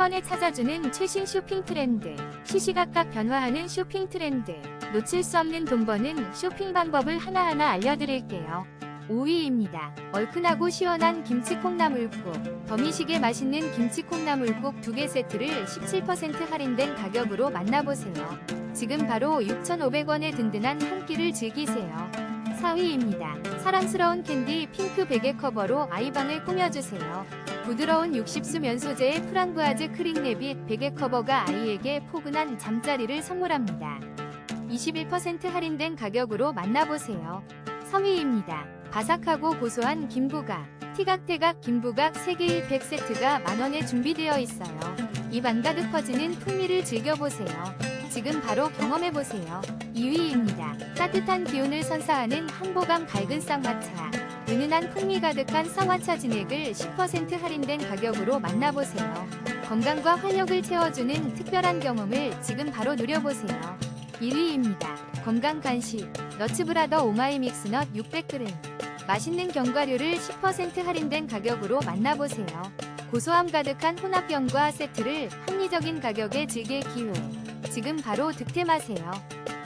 번에 찾아주는 최신 쇼핑 트렌드, 시시각각 변화하는 쇼핑 트렌드, 놓칠 수 없는 돈 버는 쇼핑 방법을 하나하나 알려드릴게요. 5위입니다. 얼큰하고 시원한 김치 콩나물국. 더미식에 맛있는 김치 콩나물국 2개 세트를 17% 할인된 가격으로 만나보세요. 지금 바로 6,500원의 든든한 한 끼를 즐기세요. 4위입니다. 사랑스러운 캔디 핑크 베개 커버로 아이방을 꾸며주세요. 부드러운 60수 면 소재의 프랑부아즈 크림 랩빗 베개 커버가 아이에게 포근한 잠자리를 선물합니다. 21% 할인된 가격으로 만나보세요. 3위입니다. 바삭하고 고소한 김부각, 티각태각 김부각 3개 1팩 세트가 만원에 준비되어 있어요. 입안 가득 퍼지는 풍미를 즐겨보세요. 지금 바로 경험해보세요. 2위입니다. 따뜻한 기운을 선사하는 한보감 밝은 쌍화차. 은은한 풍미 가득한 쌍화차 진액을 10% 할인된 가격으로 만나보세요. 건강과 활력을 채워주는 특별한 경험을 지금 바로 누려보세요. 1위입니다. 건강 간식 너츠브라더 오마이 믹스넛 600g 맛있는 견과류를 10% 할인된 가격으로 만나보세요. 고소함 가득한 혼합견과 세트를 합리적인 가격에 즐길 기회. 지금 바로 득템하세요.